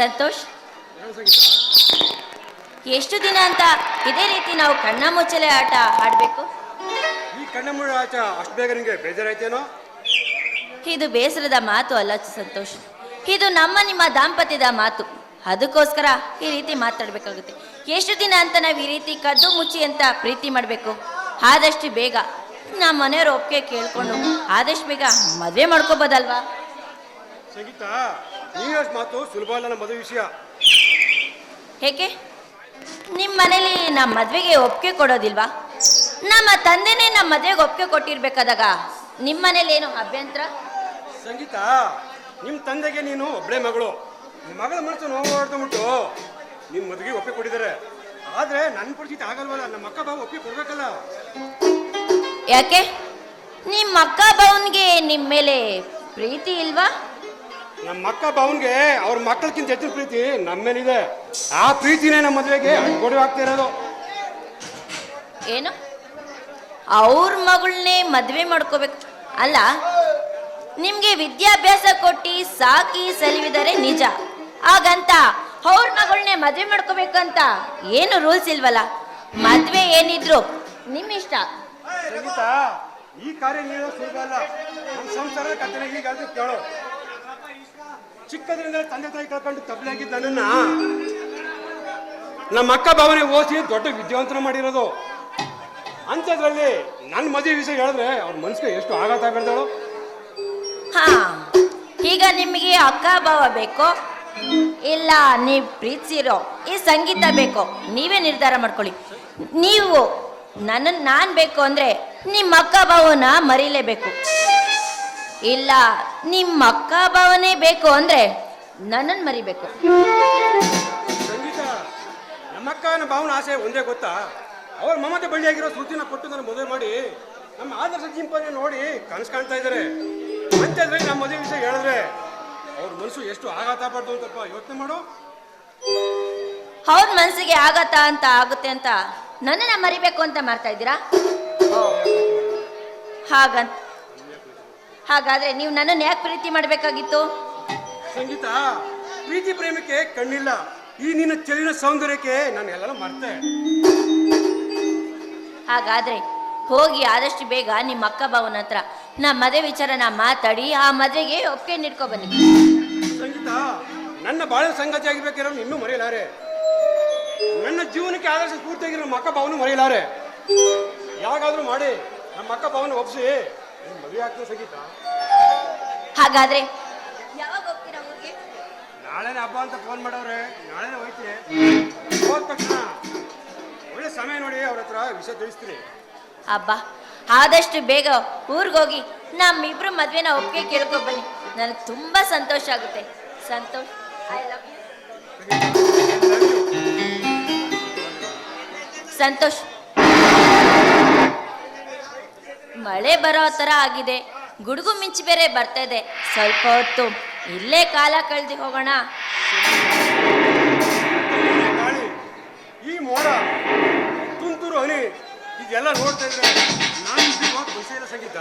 ಸಂತೋಷ್. ಎಷ್ಟು ದಿನ ಅಂತ ಇದೇ ರೀತಿ ನಾವು ಕಣ್ಣ ಮುಚ್ಚಲೆ ಆಟ ಆಡಬೇಕು? ಈ ಕಣ್ಣ ಮುಳ್ಳ ಆಟ ಅಷ್ಟು ಬೇಗ ನಿಮಗೆ ಬೇಜಾರಾಯ್ತೇನೋ? ಇದು ಬೇಸರದ ಮಾತು ಅಲ್ಲ ಸಂತೋಷ್. ಇದು ನಮ್ಮ ನಿಮ್ಮ ದಾಂಪತ್ಯದ ಮಾತು. ಅದಕ್ಕೋಸ್ಕರ ಈ ರೀತಿ ಮಾತಾಡಬೇಕಾಗುತ್ತೆ. ಎಷ್ಟು ದಿನ ಅಂತ ನಾವು ಈ ರೀತಿ ಕದ್ದು ಮುಚ್ಚಿ ಅಂತ ಪ್ರೀತಿ ಮಾಡಬೇಕು? ಆದಷ್ಟು ಬೇಗ. ನಮ್ಮ ಮನೆಯವ್ರ ಒಪ್ಪಿಗೆ ಕೇಳ್ಕೊಂಡು ಆದಷ್ಟು ಬೇಗ ಮದುವೆ ಮಾಡ್ಕೋಬೋದಲ್ವಾ? ಸಂಗೀತ ಅಷ್ಟು ಮಾತು ಸುಲಭ ಅಲ್ಲ ನಮ್ಮ ಮದುವೆ ವಿಷಯ. ಏಕೆ? ನಿಮ್ಮ ಮನೇಲಿ ನಮ್ಮ ಮದುವೆಗೆ ಒಪ್ಪಿಗೆ ಕೊಡೋದಿಲ್ವಾ? ನಮ್ಮ ತಂದೆನೇ ನಮ್ಮ ಮದುವೆಗೆ ಒಪ್ಪಿಗೆ ಕೊಟ್ಟಿರ್ಬೇಕಾದಾಗ ನಿಮ್ಮ ಮನೇಲಿ ಏನು ಅಭ್ಯಂತರ? ಸಂಗೀತ ನಿಮ್ಮ ತಂದೆಗೆ ನೀನು ಒಬ್ಬಳೇ ಮಗಳು. ಮಗಳ ಮನಸ್ಸು ನೋವು ಹೊಡ್ಕೊಂಬಿಟ್ಟು ನಿಮ್ಮ ಮದುವೆಗೆ ಒಪ್ಪಿಗೆ ಕೊಟ್ಟಿದ್ದಾರೆ. ಆದ್ರೆ ನನ್ನ ಪರಿಸ್ಥಿತಿ ಆಗಲ್ವಲ್ಲ ನಮ್ಮ ಅಕ್ಕ ಬಾವು ಒಪ್ಪಿ ಕೊಡ್ಬೇಕಲ್ಲ. ಯಾಕೆ? ನಿಮ್ಮ ಅಕ್ಕ ಬಾವನ್ಗೆ ನಿಮ್ಮ ಮೇಲೆ ಪ್ರೀತಿ ಇಲ್ವಾ? ನಮ್ಮ ಅಕ್ಕ ಬಾವನ್ಗೆ ಅವ್ರ ಮಕ್ಕಳಕ್ಕಿಂತ ಹೆಚ್ಚಿನ ಪ್ರೀತಿ ನಮ್ಮ ಮೇಲಿದೆ ಆ ಪ್ರೀತಿನೇ ನಮ್ಮ ಮದುವೆಗೆ ಅಡ್ಗೊಡೆ ಆಗ್ತಾ ಇರೋದು. ಏನು? ಅವ್ರ ಮಗಳನ್ನೇ ಮದುವೆ ಮಾಡ್ಕೋಬೇಕು. ಅಲ್ಲ ನಿಮಗೆ ವಿದ್ಯಾಭ್ಯಾಸ ಕೊಟ್ಟಿ ಸಾಕಿ ಸಲಿವಿದರೆ ನಿಜ. ಹಾಗಂತ ಅವ್ರ ಮಗಳನ್ನೇ ಮದುವೆ ಮಾಡ್ಕೋಬೇಕಂತ ಏನು ರೂಲ್ಸ್ ಇಲ್ವಲ್ಲ? ಮದುವೆ ಏನಿದ್ರು ನಿಮ್ ಇಷ್ಟ. ಸಂಗೀತ ಈ ಕಾರ್ಯ ನೀಡೋ ಸುಲಭ ಅಲ್ಲ. ನಮ್ಮ ಸಂಸಾರದ ಕಥೆನ ಈಗ ಕೇಳು. ಚಿಕ್ಕದ್ರಿಂದ ತಂದೆ ತಾಯಿ ಕಳ್ಕೊಂಡು ತಪ್ಪಲಾಗಿದ್ದ ನನ್ನನ್ನ ನಮ್ಮ ಅಕ್ಕ ಭಾವನೆ ಓದಿ ದೊಡ್ಡ ವಿದ್ಯಾವಂತನ ಮಾಡಿರೋದು. ಅಂಥದ್ರಲ್ಲಿ ನನ್ನ ಮದುವೆ ವಿಷಯ ಹೇಳಿದ್ರೆ ಅವ್ರ ಮನ್ಸಿಗೆ ಎಷ್ಟು ಆಘಾತ ಬೆಳೆದಳು ಹಾ, ಈಗ ನಿಮಗೆ ಅಕ್ಕ ಭಾವ ಬೇಕೋ? ಇಲ್ಲ, ನೀವು ಪ್ರೀತಿಸಿರೋ ಈ ಸಂಗೀತ ಬೇಕೋ? ನೀವೇ ನಿರ್ಧಾರ ಮಾಡ್ಕೊಳ್ಳಿ. ನೀವು ನನ್ನ ನಾನು ಬೇಕು ಅಂದರೆ ನಿಮ್ಮ ಅಕ್ಕ ಭಾವನ ಮರೀಲೇಬೇಕು. ಇಲ್ಲ ನಿಮ್ಮ ಅಕ್ಕ ಭಾವನೆ ಬೇಕು ಅಂದ್ರೆ ನನ್ನನ್ನು ಮರಿಬೇಕು. ಸಂಗೀತ ನಮ್ಮಕ್ಕನ ಭಾವನ ಆಸೆ ಒಂದೇ ಗೊತ್ತಾ? ಅವ್ರ ಮಮತೆ ಬಳ್ಳಿಯಾಗಿರೋ ಶ್ರುತಿನ ಕೊಟ್ಟು ನನ್ನ ಮದುವೆ ಮಾಡಿ ನಮ್ಮ ಆದರ್ಶ ಜಿಂಪನ್ನ ನೋಡಿ ಕನಸು ಕಾಣ್ತಾ ಇದ್ದಾರೆ ಅಂಥದ್ರಲ್ಲಿ ನಮ್ಮ ಮದುವೆ ವಿಷಯ ಹೇಳಿದ್ರೆ ಅವ್ರ ಮನಸ್ಸು ಎಷ್ಟು ಆಘಾತ ಪಡ್ದು ಅಂತಪ್ಪ ಯೋಚನೆ ಮಾಡು. ಅವ್ರ ಮನಸ್ಸಿಗೆ ಆಗತ್ತ ಅಂತ ಆಗುತ್ತೆ ಅಂತ ನನ್ನನ್ನ ಮರಿಬೇಕು ಅಂತ ಮಾಡ್ತಾ ಇದ್ದೀರಾ? ಹಾಗಂತ ಹಾಗಾದ್ರೆ ನೀವು ನನ್ನನ್ನು ಯಾಕೆ ಪ್ರೀತಿ ಮಾಡಬೇಕಾಗಿತ್ತು? ಸಂಗೀತ ಪ್ರೀತಿ ಪ್ರೇಮಕ್ಕೆ ಕಣ್ಣಿಲ್ಲ. ಈ ನಿನ್ನ ಚೆಲಿನ ಸೌಂದರ್ಯಕ್ಕೆ ನಾನು ಎಲ್ಲ ಮರ್ತೆ. ಹಾಗಾದ್ರೆ ಹೋಗಿ ಆದಷ್ಟು ಬೇಗ ನಿಮ್ಮ ಅಕ್ಕ ಭಾವನ ಹತ್ರ ನಮ್ಮ ಮದುವೆ ವಿಚಾರನ ಮಾತಾಡಿ ಆ ಮದುವೆಗೆ ಒಪ್ಪಿಗೆ ನೀಡ್ಕೊ ಬನ್ನಿ. ಸಂಗೀತ ನನ್ನ ಬಾಳ ಸಂಗತಿ ಆಗಿರ್ಬೇಕಿರೋ ಇನ್ನೂ ಮರೆಯಲಾರೆ. ನನ್ನ ಜೀವನಕ್ಕೆ ಆದರ್ಶ ಸ್ಫೂರ್ತಿಯಾಗಿರೋ ನಮ್ಮ ಅಕ್ಕ ಭಾವನು ಮರೆಯಲಾರೆ. ಯಾವಾಗಾದ್ರೂ ಮಾಡಿ ನಮ್ಮ ಅಕ್ಕ ಭಾವನ ಒಪ್ಸಿ. ಮದುವೆ ಆಗ್ತದೆ ಸಂಗೀತ ಹಾಗಾದ್ರೆ ಯಾವಾಗ ಹೋಗ್ತೀರಾ ಊರಿಗೆ? ನಾಳೆನೇ ಹಬ್ಬ ಅಂತ ಫೋನ್ ಮಾಡವ್ರೆ. ನಾಳೆನೇ ಹೋಯ್ತೀನಿ ಹೋದ ತಕ್ಷಣ ಒಳ್ಳೆ ಸಮಯ ನೋಡಿ ಅವ್ರ ಹತ್ರ ವಿಷಯ ತಿಳಿಸ್ತೀನಿ ಅಬ್ಬಾ ಆದಷ್ಟು ಬೇಗ ಊರಿಗೋಗಿ ನಮ್ಮಿಬ್ರು ಮದ್ವೆನ ಒಪ್ಪಿಗೆ ಕೇಳ್ಕೊ ಬನ್ನಿ. ನನಗೆ ತುಂಬಾ ಸಂತೋಷ ಆಗುತ್ತೆ. Santosh I love you Santosh ಮಳೆ ಬರೋ ಥರ ಆಗಿದೆ. ಗುಡುಗು ಮಿಂಚು ಬೇರೆ ಬರ್ತಾ ಇದೆ ಸ್ವಲ್ಪ ಹೊತ್ತು ಇಲ್ಲೇ ಕಾಲ ಕಳೆದು ಹೋಗೋಣ. ಈ ಮೋಡ, ತುಂತುರು ಹನಿ, ಇದೆಲ್ಲ ನೋಡ್ತಾ ಇದ್ರೆ ನಾನು ಸಂಗೀತ.